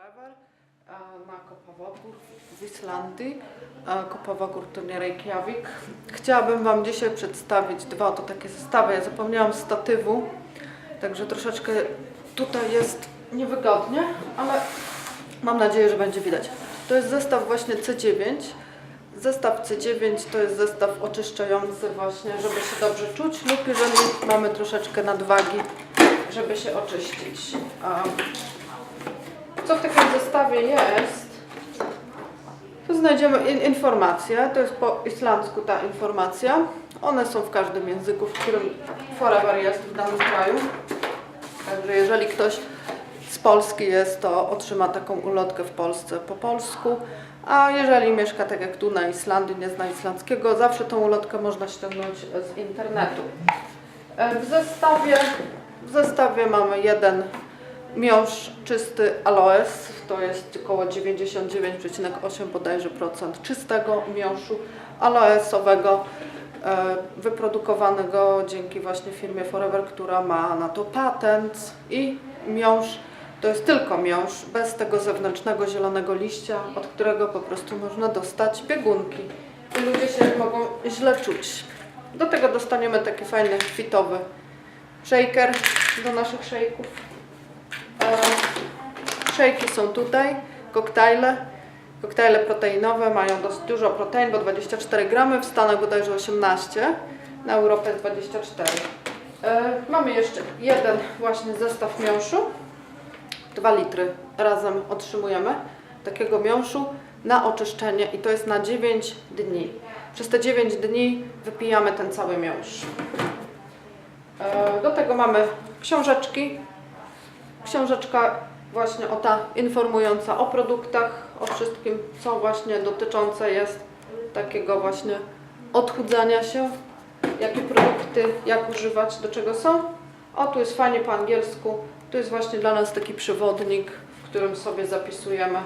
Forever e, na Kopawogór w Islandii. E, Kopawogór to nie Reykjavik. Chciałabym Wam dzisiaj przedstawić dwa oto takie zestawy. Ja zapomniałam statywu, także troszeczkę tutaj jest niewygodnie, ale mam nadzieję, że będzie widać. To jest zestaw właśnie C9. Zestaw C9 to jest zestaw oczyszczający właśnie, żeby się dobrze czuć lub jeżeli mamy troszeczkę nadwagi, żeby się oczyścić. Co w takim zestawie jest? Tu znajdziemy in informacje, to jest po islandzku ta informacja. One są w każdym języku, w którym Forever jest w danym kraju. Także jeżeli ktoś z Polski jest, to otrzyma taką ulotkę w Polsce po polsku. A jeżeli mieszka tak jak tu na Islandii, nie zna islandzkiego, zawsze tą ulotkę można ściągnąć z internetu. E, W zestawie, w zestawie mamy jeden miąższ czysty aloes, to jest około 99,8 bodajże procent czystego miąższu aloesowego, e, wyprodukowanego dzięki właśnie firmie Forever, która ma na to patent i miąższ to jest tylko miąższ, bez tego zewnętrznego zielonego liścia, od którego po prostu można dostać biegunki. I ludzie się mogą źle czuć. Do tego dostaniemy taki fajny kwitowy shaker do naszych shake'ów. E, Szejki są tutaj, koktajle. Koktajle proteinowe mają dosyć dużo protein, bo 24 gramy, w Stanach bodajże 18, na Europę 24. E, Mamy jeszcze jeden właśnie zestaw miąższu. 2 litry razem otrzymujemy takiego miąższu na oczyszczenie i to jest na 9 dni. Przez te 9 dni wypijamy ten cały miąższ. E, Do tego mamy książeczki. Książeczka właśnie o ta informująca o produktach, o wszystkim, co właśnie dotyczące jest takiego właśnie odchudzania się, jakie produkty, jak używać, do czego są. O, tu jest fajnie po angielsku. Tu jest właśnie dla nas taki przewodnik, w którym sobie zapisujemy,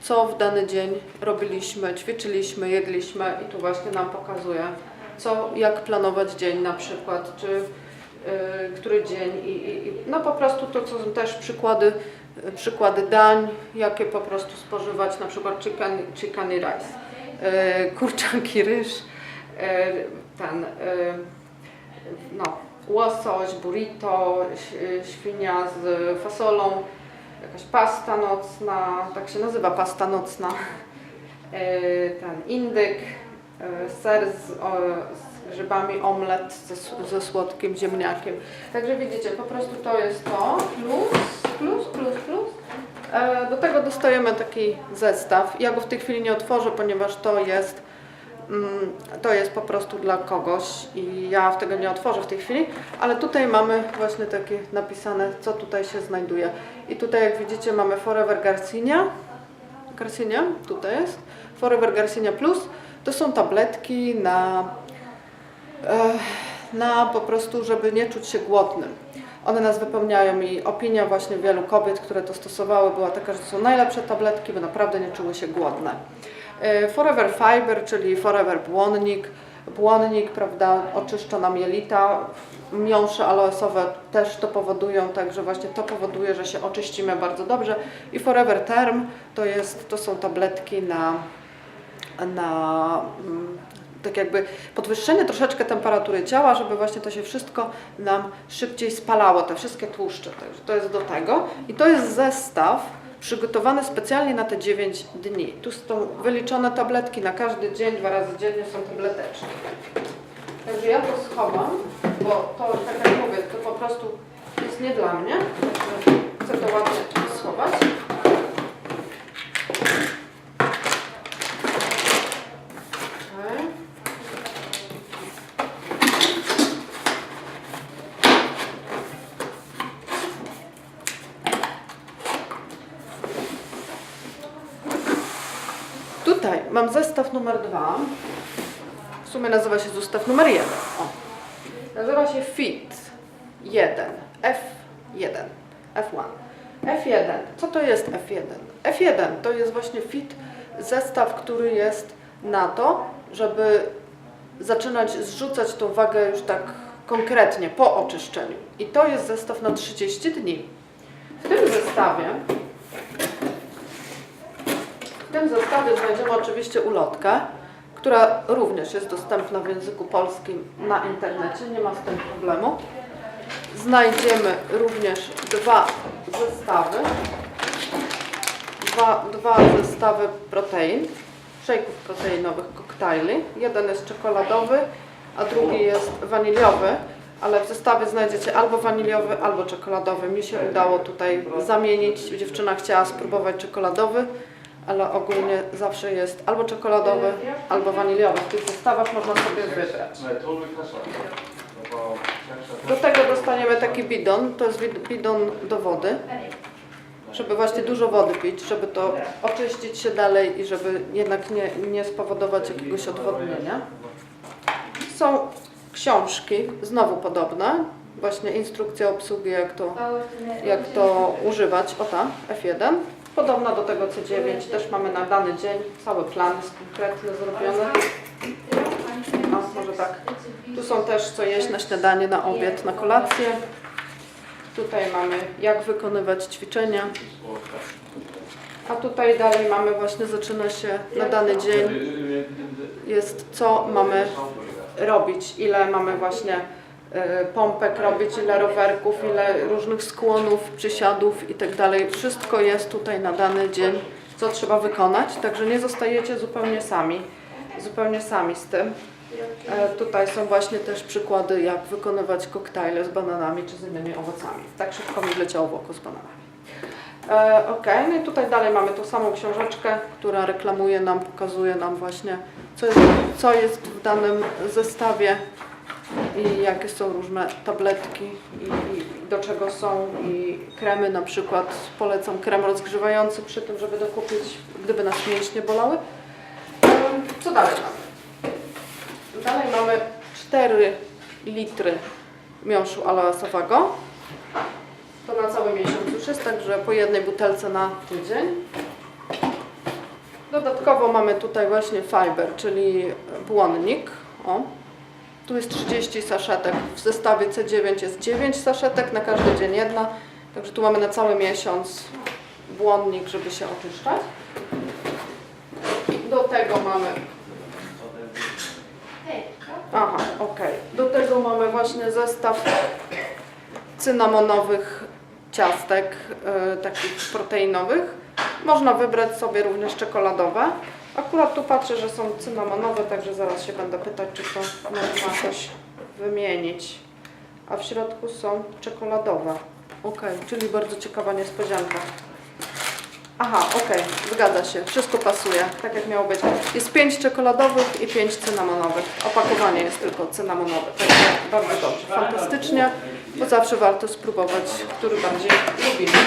co w dany dzień robiliśmy, ćwiczyliśmy, jedliśmy i tu właśnie nam pokazuje, co, jak planować dzień na przykład, czy który dzień i, i, no po prostu to, co są też przykłady, y, przykłady dań, jakie po prostu spożywać, na przykład chicken, chicken rice, y, kurczaki, ryż, y, ten, y, no, łosoś, burrito, świnia z fasolą, jakaś pasta nocna, tak się nazywa pasta nocna, y, ten indyk, y, ser z, z grzybami, omlet ze, ze słodkim ziemniakiem. Także widzicie, po prostu to jest to, plus, plus, plus, plus. E, Do tego dostajemy taki zestaw. Ja go w tej chwili nie otworzę, ponieważ to jest Mm, To jest po prostu dla kogoś i ja w tego nie otworzę w tej chwili, ale tutaj mamy właśnie takie napisane, co tutaj się znajduje. I tutaj jak widzicie mamy Forever Garcinia, Garcinia, tutaj jest, Forever Garcinia Plus, to są tabletki na, na po prostu, żeby nie czuć się głodnym. One nas wypełniają i opinia właśnie wielu kobiet, które to stosowały była taka, że to są najlepsze tabletki, bo naprawdę nie czuły się głodne. E, Forever Fiber, czyli Forever Błonnik. Błonnik, prawda, oczyszcza nam jelita. Miąższe aloesowe też to powodują, także właśnie to powoduje, że się oczyścimy bardzo dobrze. I Forever Term to, jest, to są tabletki na, na mm, tak jakby podwyższenie troszeczkę temperatury ciała, żeby właśnie to się wszystko nam szybciej spalało, te wszystkie tłuszcze. Także to jest do tego. I to jest zestaw przygotowany specjalnie na te 9 dni. Tu są wyliczone tabletki na każdy dzień, dwa razy dziennie są tableteczki. Także ja to schowam, bo to, tak jak mówię, to po prostu jest nie dla mnie. Chcę to ładnie schować. Okej. Tutaj mam zestaw numer dwa. W sumie nazywa się zestaw numer jeden. O. Nazywa się FIT 1. F1. F1. F1. Co to jest F1? F1 to jest właśnie FIT zestaw, który jest na to, żeby zaczynać zrzucać tą wagę już tak konkretnie po oczyszczeniu. I to jest zestaw na 30 dni. W tym zestawie tym zestawie znajdziemy oczywiście ulotkę, która również jest dostępna w języku polskim na internecie, nie ma z tym problemu. Znajdziemy również dwa zestawy, dwa, dwa zestawy protein, szejków proteinowych, koktajli. Jeden jest czekoladowy, a drugi jest waniliowy, ale w zestawie znajdziecie albo waniliowy, albo czekoladowy. Mi się udało tutaj zamienić. Dziewczyna chciała spróbować czekoladowy, ale ogólnie zawsze jest albo czekoladowy, albo waniliowy. W tych zestawach można sobie wybrać. Do tego dostaniemy taki bidon, to jest bidon do wody, żeby właśnie dużo wody pić, żeby to oczyścić się dalej i żeby jednak nie, nie spowodować jakiegoś odwodnienia. Są książki, znowu podobne, właśnie instrukcja obsługi, jak to, jak to używać. O ta, F1. Podobna do tego C9, też mamy na dany dzień, cały plan jest konkretny zrobiony. Może tak. Tu są też co jeść na śniadanie, na obiad, na kolację. Tutaj mamy jak wykonywać ćwiczenia. A tutaj dalej mamy właśnie, zaczyna się na dany dzień, jest co mamy robić, ile mamy właśnie pompek robić, ile rowerków, ile różnych skłonów, przysiadów i tak dalej. Wszystko jest tutaj na dany dzień, co trzeba wykonać, także nie zostajecie zupełnie sami, zupełnie sami z tym. E, Tutaj są właśnie też przykłady, jak wykonywać koktajle z bananami czy z innymi owocami. Tak szybko mi wleciało w oko z bananami. E, ok, no i tutaj dalej mamy tą samą książeczkę, która reklamuje nam, pokazuje nam właśnie, co jest, co jest w danym zestawie i jakie są różne tabletki i, i do czego są i kremy na przykład. Polecam krem rozgrzewający przy tym, żeby dokupić, gdyby nas mięśnie bolały. Co dalej mamy? Dalej mamy 4 litry miąższu aloesowego. To na cały miesiąc już jest, także po jednej butelce na tydzień. Dodatkowo mamy tutaj właśnie fiber, czyli błonnik. O. Tu jest 30 saszetek. W zestawie C9 jest 9 saszetek, na każdy dzień jedna. Także tu mamy na cały miesiąc błonnik, żeby się oczyszczać. Do tego mamy Aha, okej. Do tego mamy właśnie zestaw cynamonowych ciastek, e, takich proteinowych. Można wybrać sobie również czekoladowe. Akurat tu patrzę, że są cynamonowe, także zaraz się będę pytać, czy to można jakoś wymienić. A w środku są czekoladowe. Okej, czyli bardzo ciekawa niespodzianka. Aha, okej, zgadza się, wszystko pasuje, tak jak miało być. Jest pięć czekoladowych i pięć cynamonowych. Opakowanie jest tylko cynamonowe, także bardzo dobrze, fantastycznie, bo zawsze warto spróbować, który bardziej lubimy.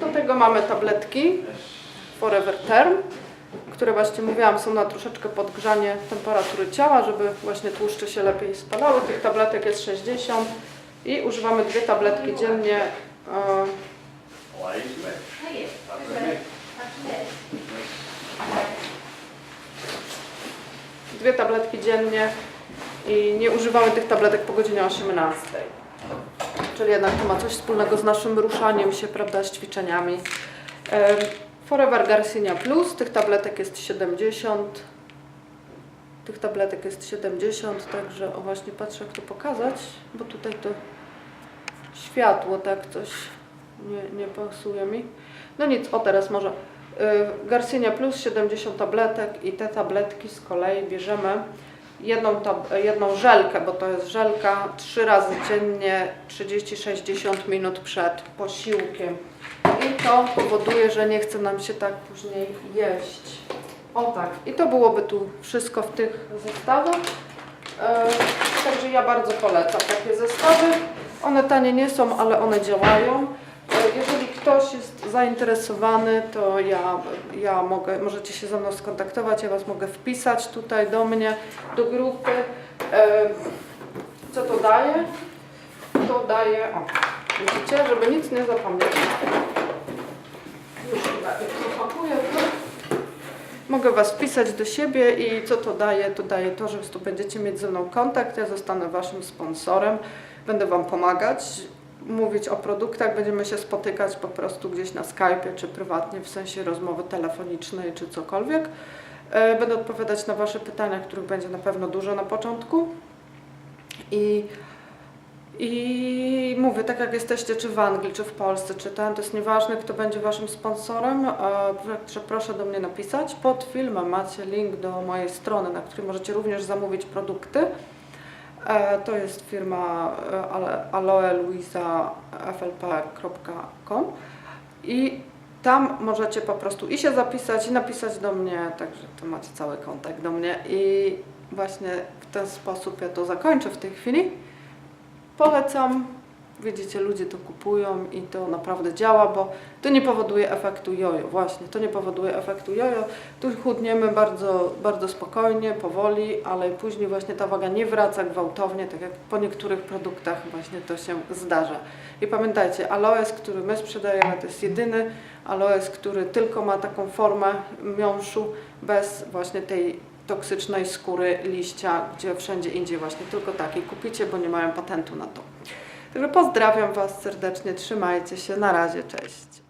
Do tego mamy tabletki Forever Term, które właśnie mówiłam są na troszeczkę podgrzanie temperatury ciała, żeby właśnie tłuszcze się lepiej spalały. Tych tabletek jest 60 i używamy dwie tabletki dziennie. e, dwie tabletki dziennie i nie używamy tych tabletek po godzinie 18. Czyli jednak to ma coś wspólnego z naszym ruszaniem się, prawda, z ćwiczeniami. Forever Garcinia Plus, tych tabletek jest 70. Tych tabletek jest 70, także o właśnie patrzę jak to pokazać, bo tutaj to światło tak coś nie, nie pasuje mi. No nic, o teraz może. Y, Garcinia Plus 70 tabletek i te tabletki z kolei bierzemy jedną, tab- jedną żelkę, bo to jest żelka trzy razy dziennie 30-60 minut przed posiłkiem. I to powoduje, że nie chce nam się tak później jeść. O tak, i to byłoby tu wszystko w tych zestawach. E, Także ja bardzo polecam takie zestawy. One tanie nie są, ale one działają. E, Jeżeli ktoś jest zainteresowany, to ja, ja mogę, możecie się ze mną skontaktować, ja Was mogę wpisać tutaj do mnie, do grupy. E, Co to daje? To daje, o, widzicie, żeby nic nie zapomnieć. Już chyba jak to pakuję, to Mogę Was wpisać do siebie i co to daje? To daje to, że tu będziecie mieć ze mną kontakt, ja zostanę Waszym sponsorem, będę Wam pomagać, mówić o produktach, będziemy się spotykać po prostu gdzieś na Skype'ie czy prywatnie, w sensie rozmowy telefonicznej czy cokolwiek. E, Będę odpowiadać na Wasze pytania, których będzie na pewno dużo na początku. I, I mówię, tak jak jesteście, czy w Anglii, czy w Polsce, czy ten, to jest nieważne, kto będzie Waszym sponsorem, e, proszę do mnie napisać. Pod filmem macie link do mojej strony, na której możecie również zamówić produkty. E, To jest firma e, aloeluisaflp.com i tam możecie po prostu i się zapisać i napisać do mnie, także to macie cały kontakt do mnie i właśnie w ten sposób ja to zakończę w tej chwili. Polecam, widzicie, ludzie to kupują i to naprawdę działa, bo to nie powoduje efektu jojo, właśnie, to nie powoduje efektu jojo. Tu chudniemy bardzo, bardzo spokojnie, powoli, ale później właśnie ta waga nie wraca gwałtownie, tak jak po niektórych produktach właśnie to się zdarza. I pamiętajcie, aloes, który my sprzedajemy, to jest jedyny aloes, który tylko ma taką formę miąższu, bez właśnie tej toksycznej skóry liścia, gdzie wszędzie indziej właśnie tylko takiej kupicie, bo nie mają patentu na to. Także pozdrawiam Was serdecznie, trzymajcie się, na razie, cześć.